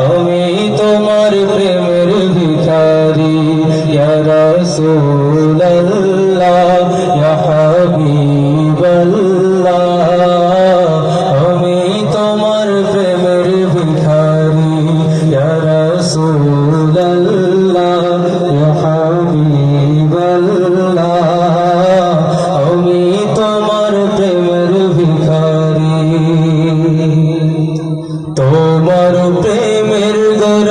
আমি তোমার প্রেমের ভিখারি। আমি তোমার প্রেমের ভিখারি। রসুল্লাহ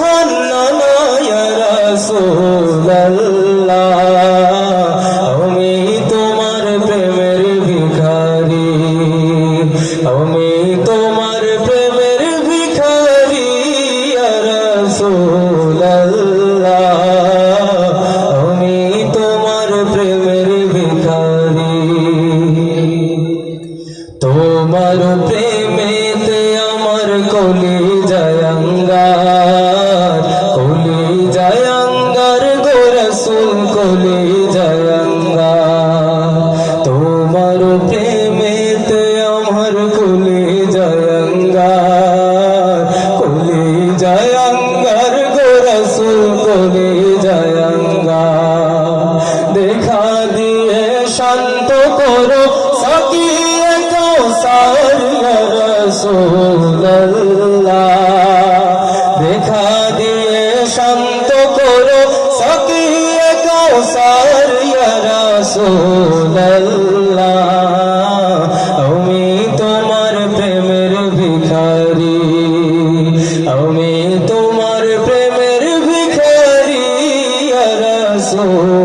হান্নানা আমি তোমার প্রেমের ভিখারি। আমি তোমার প্রেমের ভিখারি আমি তোমার প্রেমের ভিখারি। তোমার প্রেমেতে আমার কলি জয়ঙ্গার গোরসুল কলি জয়ঙ্গার আমি তোমার প্রেমের ভিখারি রসুল।